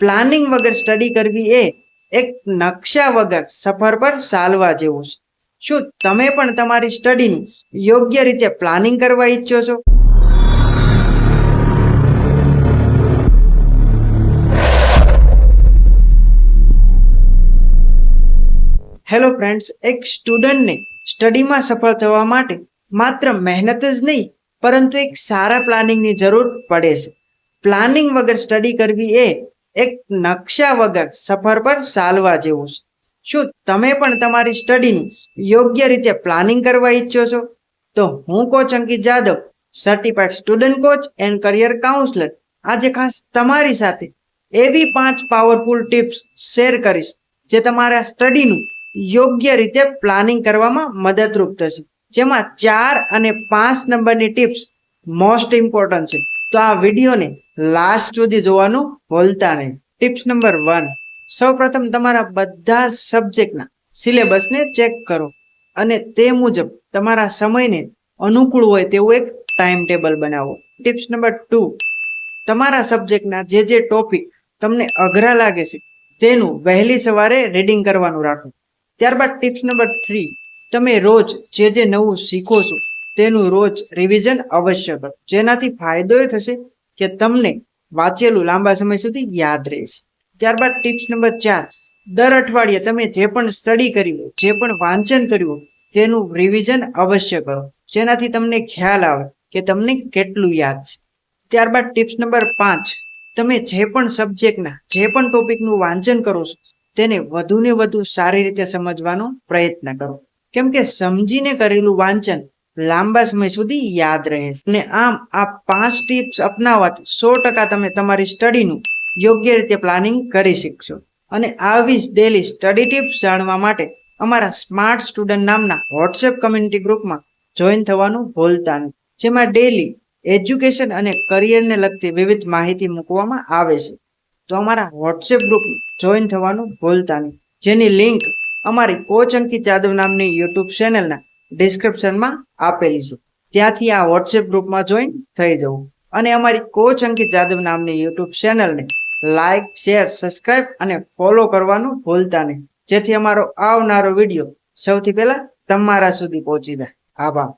Planning વગર study કરવી એ એક નકશા વગર સફર પર ચાલવા જેવું છે. શું તમે પણ તમારી સ્ટડીનું યોગ્ય રીતે પ્લાનિંગ કરવા ઈચ્છો છો? હેલો ફ્રેન્ડ્સ, એક સ્ટુડન્ટને સ્ટડીમાં સફળ થવા માટે માત્ર મહેનત જ નહીં, પરંતુ એક સારા પ્લાનિંગની જરૂર પડે છે. પ્લાનિંગ વગર સ્ટડી કરવી એ એક નકશા વગર સફર પર ચાલવા જેવું છે. શું તમે પણ તમારી સ્ટડીનું યોગ્ય રીતે પ્લાનિંગ કરવા ઈચ્છો છો? તો હું coach Ankit Jadav certified student coach and career counsellor આજે ખાસ તમારી સાથે એવી પાંચ પાવરફુલ ટિપ્સ શેર કરીશ જે તમારા સ્ટડીનું યોગ્ય રીતે પ્લાનિંગ કરવામાં મદદરૂપ થશે. જેમાં ચાર અને પાંચ નંબરની ટિપ્સ મોસ્ટ ઇમ્પોર્ટન્ટ છે. તો આ વિડીયોને લાસ્ટ સુધી જોવાનું ભૂલતા નહીં. ટિપ્સ નંબર વન સૌપ્રથમ તમારા બધા સબ્જેક્ટના સિલેબસને ચેક કરો અને તે મુજબ તમારા સમયને અનુકૂળ હોય તેવું એક ટાઈમ ટેબલ બનાવો. ટિપ્સ નંબર ટુ તમારા સબ્જેક્ટના જે જે ટોપિક તમને અઘરા લાગે છે, તેનું વહેલી સવારે રીડિંગ કરવાનું રાખો. ત્યારબાદ ટિપ્સ નંબર થ્રી તમે રોજ જે જે નવું શીખો છો, તેનું રોજ રિવિઝન અવશ્ય કરો. જેનાથી ફાયદો એ થશે કે તમને વાંચેલું લાંબા સમય સુધી યાદ રહેશે. ત્યારબાદ ટિપ્સ નંબર ચાર. દર અઠવાડિયે તમે જે પણ સ્ટડી કર્યું જે પણ વાંચન કર્યું તેનું રિવિઝન અવશ્ય કરો. જેનાથી તમને ખ્યાલ આવે કે તમને કેટલું યાદ છે. ત્યારબાદ ટિપ્સ નંબર પાંચ. તમે જે પણ સબ્જેક્ટના જે પણ ટોપિકનું વાંચન કરો છો, તેને વધુને વધુ સારી રીતે સમજવાનો પ્રયત્ન કરો. કેમ કે સમજીને કરેલું વાંચન લાંબા સમય સુધી યાદ રહે અને આમ આ પાંચ ટિપ્સ અપનાવવાથી સો ટકા તમે તમારી સ્ટડીનું યોગ્ય રીતે પ્લાનિંગ કરી શકશો. અને આવી જ ડેલી સ્ટડી ટિપ્સ જાણવા માટે અમારા સ્માર્ટ સ્ટુડન્ટ નામના વોટ્સએપ કમ્યુનિટી ગ્રુપમાં જોઈન થવાનું ભૂલતા નહીં. જેમાં ડેલી એજ્યુકેશન અને કરિયરને લગતી વિવિધ માહિતી મૂકવામાં આવે છે. તો અમારા વોટ્સએપ ગ્રુપ જોઈન થવાનું ભૂલતા નહીં. જેની લિંક અમારી કોચ અંકિત જાદવ નામની યુટ્યુબ ચેનલના ડિસ્ક્રિપ્શનમાં આપેલી છે. ત્યાંથી આ વોટ્સએપ ગ્રુપમાં જોઈન થઈ જવું. અને અમારી કોચ અંકિત જાદવ નામની યુટ્યુબ ચેનલને લાઇક શેર સબસ્ક્રાઇબ અને ફોલો કરવાનું ભૂલતા નહીં. જેથી અમારો આવનારો વીડિયો સૌથી પહેલા તમારા સુધી પહોંચી જાય. આભાર.